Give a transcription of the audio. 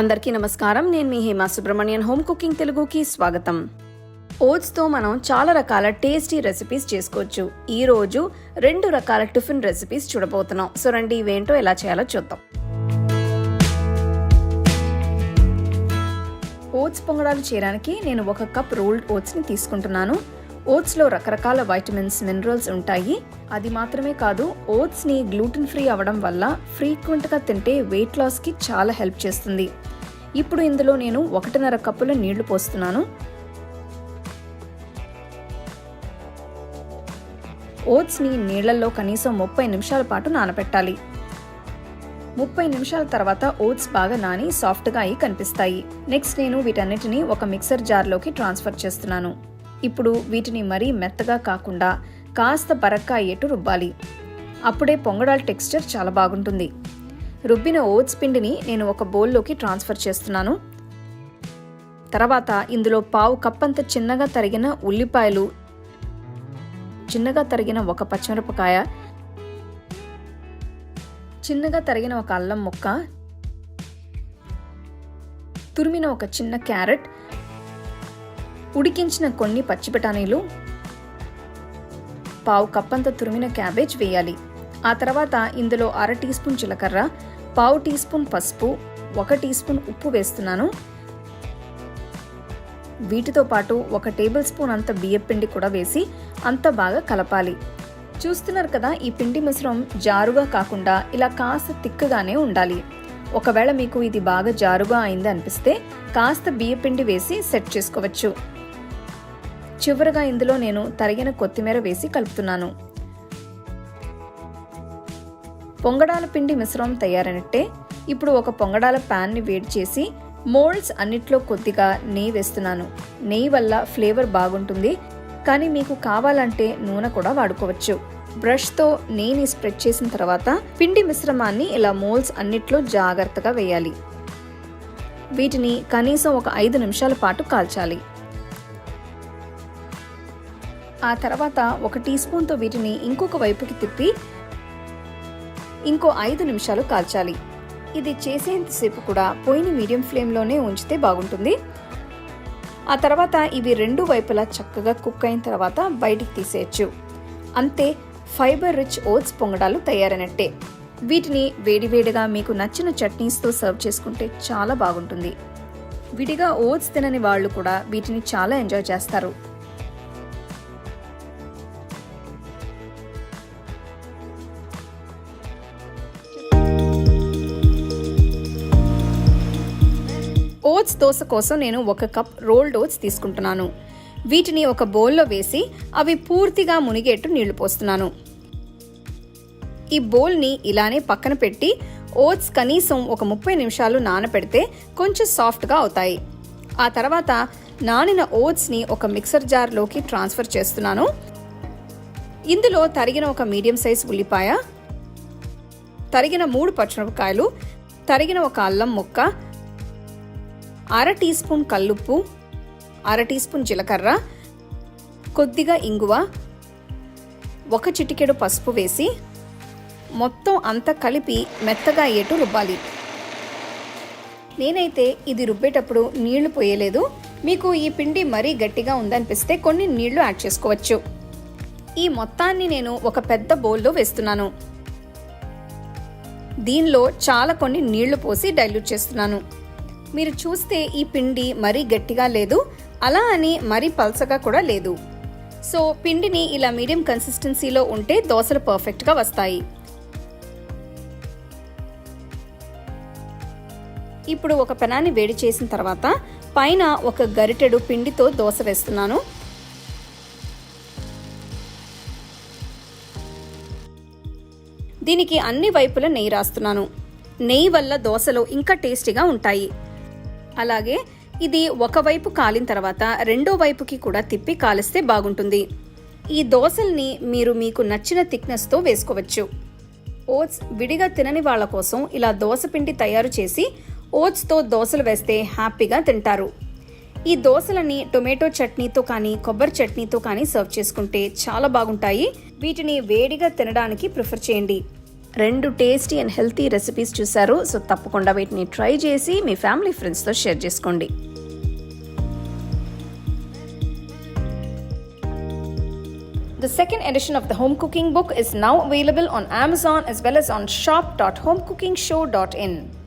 అందరికీ నమస్కారం. నేను మీ హేమా సుబ్రహ్మణ్యన్. హోమ్ కుకింగ్ తెలుగుకి స్వాగతం. ఓట్స్తో మనం చాలా రకాల టేస్టీ రెసిపీస్ చేసుకోవచ్చు. ఈరోజు రెండు రకాల టిఫిన్ రెసిపీస్ చూడబోతున్నాం. సో రండి ఇవేంటో ఎలా చేయాలో చూద్దాం. ఓట్స్ పొంగడాలు చేయడానికి నేను ఒక కప్ రోల్డ్ ఓట్స్ని తీసుకుంటున్నాను. ఓట్స్లో రకరకాల వైటమిన్స్ మినరల్స్ ఉంటాయి. అది మాత్రమే కాదు ఓట్స్ని గ్లూటెన్ ఫ్రీ అవ్వడం వల్ల ఫ్రీక్వెంట్గా తింటే వెయిట్ లాస్కి చాలా హెల్ప్ చేస్తుంది. ఇప్పుడు ఇందులో నేను ఒకటిన్నర కప్పుల నీళ్ళు పోస్తున్నాను. ఓట్స్ని నీళ్ళలో కనీసం ముప్పై నిమిషాల పాటు నానబెట్టాలి. ముప్పై నిమిషాల తర్వాత ఓట్స్ బాగా నాని సాఫ్ట్గా అయి కనిపిస్తాయి. నెక్స్ట్ నేను వీటన్నిటిని ఒక మిక్సర్ జార్లోకి ట్రాన్స్ఫర్ చేస్తున్నాను. ఇప్పుడు వీటిని మరీ మెత్తగా కాకుండా కాస్త బరక్క అయ్యేట్టు రుబ్బాలి. అప్పుడే పొంగడాల టెక్స్చర్ చాలా బాగుంటుంది. రుబ్బిన ఓట్స్ పిండిని నేను ఒక బౌల్లోకి ట్రాన్స్ఫర్ చేస్తున్నాను. తర్వాత ఇందులో పావు కప్పంత చిన్నగా తరిగిన ఉల్లిపాయలు చిన్నగా తరిగిన ఒక పచ్చిమిరపకాయ చిన్నగా తరిగిన ఒక అల్లం ముక్క తురిమిన ఒక చిన్న క్యారెట్ ఉడికించిన కొన్ని పచ్చి బఠానీలు పావు కప్పంత తురిమిన క్యాబేజ్ వేయాలి. ఆ తర్వాత ఇందులో అర టీ స్పూన్ జీలకర్ర పావు టీ స్పూన్ పసుపు ఒక టీ స్పూన్ ఉప్పు వేస్తున్నాను. వీటితో పాటు ఒక టేబుల్ స్పూన్ అంత బియ్యపిండి కూడా వేసి అంత బాగా కలపాలి. చూస్తున్నారు కదా ఈ పిండి మిశ్రమం జారుగా కాకుండా ఇలా కాస్త తిక్కగానే ఉండాలి. ఒకవేళ మీకు ఇది బాగా జారుగా అయింది అనిపిస్తే కాస్త బియ్యపిండి వేసి సెట్ చేసుకోవచ్చు. చివరగా ఇందులో నేను తరిగిన కొత్తిమీర వేసి కలుపుతున్నాను. పొంగడాల పిండి మిశ్రమం తయారైనట్టే ఇప్పుడు ఒక పొంగడాల ప్యాన్ని వేడి చేసి మోల్డ్స్ అన్నిట్లో కొద్దిగా నెయ్యి వేస్తున్నాను. నెయ్యి వల్ల ఫ్లేవర్ బాగుంటుంది. కానీ మీకు కావాలంటే నూనె కూడా వాడుకోవచ్చు. బ్రష్తో నెయ్యిని స్ప్రెడ్ చేసిన తర్వాత పిండి మిశ్రమాన్ని ఇలా మోల్స్ అన్నిట్లో జాగ్రత్తగా వేయాలి. వీటిని కనీసం ఒక ఐదు నిమిషాల పాటు కాల్చాలి. ఆ తర్వాత ఒక టీ స్పూన్తో వీటిని ఇంకొక వైపుకి తిప్పి ఇంకో ఐదు నిమిషాలు కాల్చాలి. ఇది చేసేంతసేపు కూడా పొయ్యిని మీడియం ఫ్లేమ్లోనే ఉంచితే బాగుంటుంది. ఆ తర్వాత ఇవి రెండు వైపులా చక్కగా కుక్ అయిన తర్వాత బయటికి తీసేయచ్చు. అంతే ఫైబర్ రిచ్ ఓట్స్ పొంగడాలు తయారైనట్టే. వీటిని వేడివేడిగా మీకు నచ్చిన చట్నీస్తో సర్వ్ చేసుకుంటే చాలా బాగుంటుంది. విడిగా ఓట్స్ తినని వాళ్ళు కూడా వీటిని చాలా ఎంజాయ్ చేస్తారు. ఓట్స్ దోశ కోసం నేను ఒక కప్ రోల్డ్ ఓట్స్ తీసుకుంటున్నాను. వీటిని ఒక బౌల్లో వేసి అవి పూర్తిగా మునిగేట్టు నీళ్ళు పోస్తున్నాను. ఈ బౌల్ని ఇలానే పక్కన పెట్టి ఓట్స్ కనీసం ఒక ముప్పై నిమిషాలు నానపెడితే కొంచెం సాఫ్ట్గా అవుతాయి. ఆ తర్వాత నానిన ఓట్స్ని ఒక మిక్సర్ జార్లోకి ట్రాన్స్ఫర్ చేస్తున్నాను. ఇందులో తరిగిన ఒక మీడియం సైజ్ ఉల్లిపాయ తరిగిన మూడు పచ్చిమిరపకాయలు తరిగిన ఒక అల్లం ముక్క అర టీ స్పూన్ కల్లుప్పు అర టీ స్పూన్ జీలకర్ర కొద్దిగా ఇంగువ ఒక చిటికెడు పసుపు వేసి మొత్తం అంతా కలిపి మెత్తగా అయ్యేట్టు రుబ్బాలి. నేనైతే ఇది రుబ్బేటప్పుడు నీళ్ళు పోయలేదు. మీకు ఈ పిండి మరీ గట్టిగా ఉందనిపిస్తే కొన్ని నీళ్ళు యాడ్ చేసుకోవచ్చు. ఈ మొత్తాన్ని నేను ఒక పెద్ద బౌల్లో వేస్తున్నాను. దీనిలో చాలా కొన్ని నీళ్ళు పోసి డైల్యూట్ చేస్తున్నాను. మీరు చూస్తే ఈ పిండి మరీ గట్టిగా లేదు అలా అని మరీ పల్సగా కూడా లేదు. సో పిండిని ఇలా మీడియం కన్సిస్టెన్సీలో ఉంటే దోశలు పర్ఫెక్ట్గా వస్తాయి. ఇప్పుడు ఒక పెనాన్ని వేడి చేసిన తర్వాత పైన ఒక గరిటెడు పిండితో దోశ వేస్తున్నాను. దీనికి అన్ని వైపులా నెయ్యి రాస్తున్నాను. నెయ్యి వల్ల దోశలు ఇంకా టేస్టీగా ఉంటాయి. అలాగే ఇది ఒకవైపు కాలిన తర్వాత రెండో వైపుకి కూడా తిప్పి కాలిస్తే బాగుంటుంది. ఈ దోశల్ని మీరు మీకు నచ్చిన థిక్నెస్తో వేసుకోవచ్చు. ఓట్స్ విడిగా తినని వాళ్ళ కోసం ఇలా దోశ పిండి తయారు చేసి ఓట్స్తో దోశలు వేస్తే హ్యాపీగా తింటారు. ఈ దోశలని టొమాటో చట్నీతో కానీ కొబ్బరి చట్నీతో కానీ సర్వ్ చేసుకుంటే చాలా బాగుంటాయి. వీటిని వేడిగా తినడానికి ప్రిఫర్ చేయండి. రెండు టేస్టీ అండ్ హెల్తీ రెసిపీస్ చూశారు సో తప్పకుండా వీటిని ట్రై చేసి మీ ఫ్యామిలీ ఫ్రెండ్స్తో షేర్ చేసుకోండి The second edition of the home cooking book is now available on Amazon as well as on shop.homecookingshow.in.